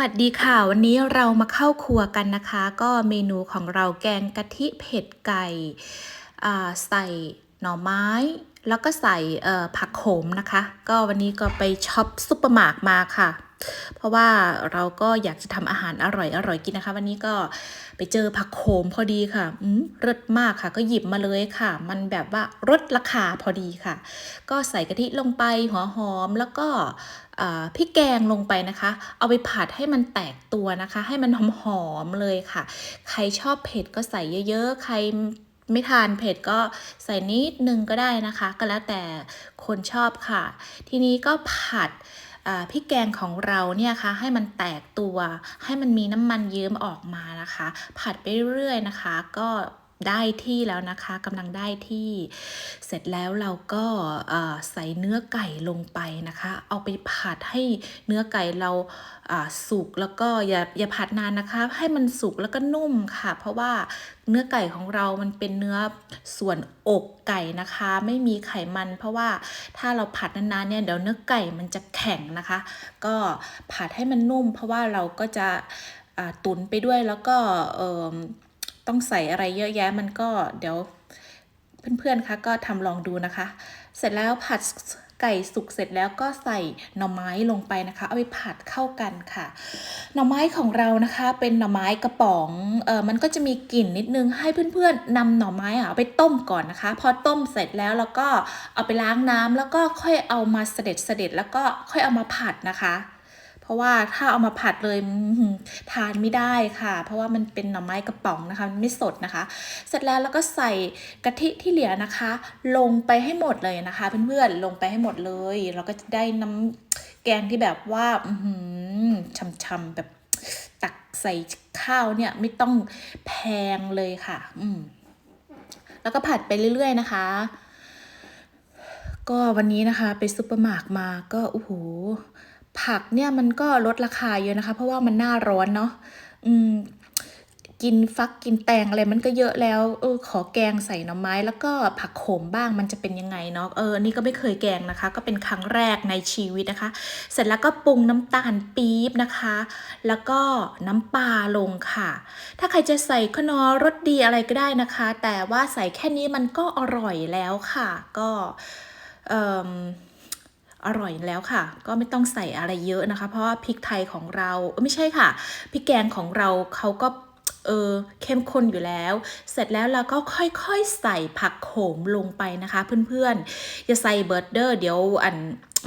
วัสดีค่ะ วันนี้เรามาเข้าครัวกันนะคะ ก็เมนูของเราแกงกะทิเผ็ดไก่อ่าใส่หน่อไม้ แล้วก็ใส่ผักโขมนะคะ ก็วันนี้ก็ไปช็อปซุปเปอร์มาร์ทมาค่ะ เพราะว่าเราก็อยากจะทำอาหารอร่อยอร่อยกินนะคะ วันนี้ก็ไปเจอผักโขมพอดีค่ะอืมรสมากค่ะ ก็หยิบมาเลยค่ะ มันแบบว่าลดราคาพอดีค่ะ ก็ใส่กะทิลงไปหัวหอมแล้วก็อ่าพริกแกงลงไปนะคะ เอาไปผัดให้มันแตกตัวนะคะ ให้มันหอมๆเลยค่ะ ใครชอบเผ็ดก็ใส่เยอะๆ ใครไม่ทานเผ็ดก็ใส่นิดนึงก็ได้นะคะ ก็แล้วแต่คนชอบค่ะ ทีนี้ก็ผัด พริกแกงของเราเนี่ยค่ะให้มันแตกตัว ให้มันมีน้ำมันเยิ้มออกมานะคะ ผัดไปเรื่อยๆนะคะ ก็ ได้ที่แล้วนะคะกำลังได้ที่เสร็จแล้วเราก็ใส่เนื้อไก่ลงไปนะคะ เอาไปผัดให้เนื้อไก่เราสุกแล้วก็อย่าอย่าผัดนานนะคะ ให้มันสุกแล้วก็นุ่มค่ะ เพราะว่าเนื้อไก่ของเรามันเป็นเนื้อส่วนอกไก่นะคะ ไม่มีไขมัน เพราะว่าถ้าเราผัดนานๆเนี่ยเดี๋ยวเนื้อไก่มันจะแข็งนะคะ ก็ผัดให้มันนุ่ม เพราะว่าเราก็จะตุนไปด้วยแล้วก็ ต้องใส่อะไรเยอะแยะมันก็เดี๋ยวเพื่อนๆคะก็ทำลองดูนะคะ เสร็จแล้วผัดไก่สุกเสร็จแล้วก็ใส่หน่อไม้ลงไปนะคะ เอาไปผัดเข้ากันค่ะ หน่อไม้ของเรานะคะเป็นหน่อไม้กระป๋องเออมันก็จะมีกลิ่นนิดนึงให้เพื่อนๆนำหน่อไม้อะเอาไปต้มก่อนนะคะ พอต้มเสร็จแล้วแล้วก็เอาไปล้างน้ำแล้วก็ค่อยเอามาเสด็จเสด็จแล้วก็ค่อยเอามาผัดนะคะ เพราะว่าถ้าเอามาผัดเลยทานไม่ได้ค่ะ เพราะว่ามันเป็นหน่อไม้กระป๋องนะคะไม่สดนะคะ เสร็จแล้วแล้วก็ใส่กะทิที่เหลือนะคะ ลงไปให้หมดเลยนะคะเพื่อนๆลงไปให้หมดเลยเราก็จะได้น้ำแกงที่แบบว่าอือหือช่ำๆแบบตักใส่ข้าวเนี่ยไม่ต้องแพงเลยค่ะ อืมแล้วก็ผัดไปเรื่อย ๆ นะคะ ก็วันนี้นะคะ ไปซุปเปอร์มาร์ทมาก็โอ้โห ผักเนี่ยมันก็ลดราคาเยอะนะคะ เพราะว่ามันหน้าร้อนเนาะอืมกินฟักกินแตงอะไรมันก็เยอะแล้ว เออ ขอแกงใส่หน่อไม้ แล้วก็ผักโขมบ้างมันจะเป็นยังไงเนาะเออนี่ก็ไม่เคยแกงนะคะ ก็เป็นครั้งแรกในชีวิตนะคะ เสร็จแล้วก็ปรุงน้ำตาลปี๊บนะคะ แล้วก็น้ำปลาลงค่ะ ถ้าใครจะใส่ขนอรสดีอะไรก็ได้นะคะ แต่ว่าใส่แค่นี้มันก็อร่อยแล้วค่ะ ก็เอ่ม อร่อยแล้วค่ะ ก็ไม่ต้องใส่อะไรเยอะนะคะ เพราะว่าพริกไทยของเราไม่ใช่ค่ะพริกแกงของเราเขาก็ เออเข้มข้นอยู่แล้ว เสร็จแล้วเราก็ค่อยๆใส่ผักโขมลงไปนะคะ เพื่อนๆ อย่าใส่เบิร์ดเดอร์เดี๋ยวอัน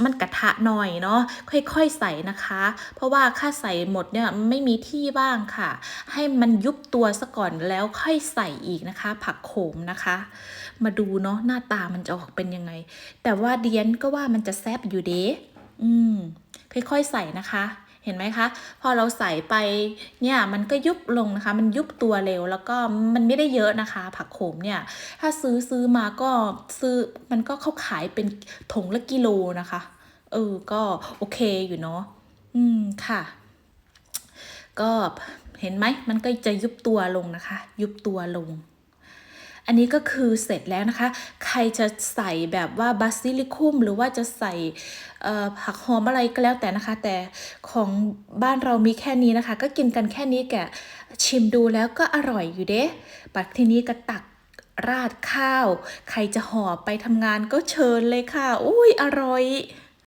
มันกระทะหน่อยเนาะค่อยๆใส่นะคะ เพราะว่าค่าใส่หมดเนี่ยไม่มีที่บ้างค่ะ ให้มันยุบตัวซะก่อนแล้วค่อยใส่อีกนะคะ ผักโขมนะคะ มาดูเนาะหน้าตามันจะออกเป็นยังไง แต่ว่าเดียนก็ว่ามันจะแซบอยู่เด้อืมค่อยๆใส่นะคะ เห็นไหมคะ พอเราใส่ไปเนี่ยมันก็ยุบลงนะคะ มันยุบตัวเร็วแล้วก็มันไม่ได้เยอะนะคะ ผักโขมเนี่ย ถ้าซื้อซื้อมาก็ซื้อมันก็เข้าขายเป็นถุงละกิโลนะคะ เออ ก็โอเคอยู่เนาะอืมค่ะ ก็เห็นไหมมันก็จะยุบตัวลงนะคะ ยุบตัวลง อันนี้ก็คือเสร็จแล้วนะคะ ใครจะใส่แบบว่าบาซิลิคุม หรือว่าจะใส่ผักหอมอะไรก็แล้วแต่นะคะ แต่ของบ้านเรามีแค่นี้นะคะ ก็กินกันแค่นี้แกะชิมดูแล้วก็อร่อยอยู่เด้ปักทีนี้ก็ตักราดข้าว ใครจะห่อไปทำงานก็เชิญเลยค่ะ อุ้ยอร่อย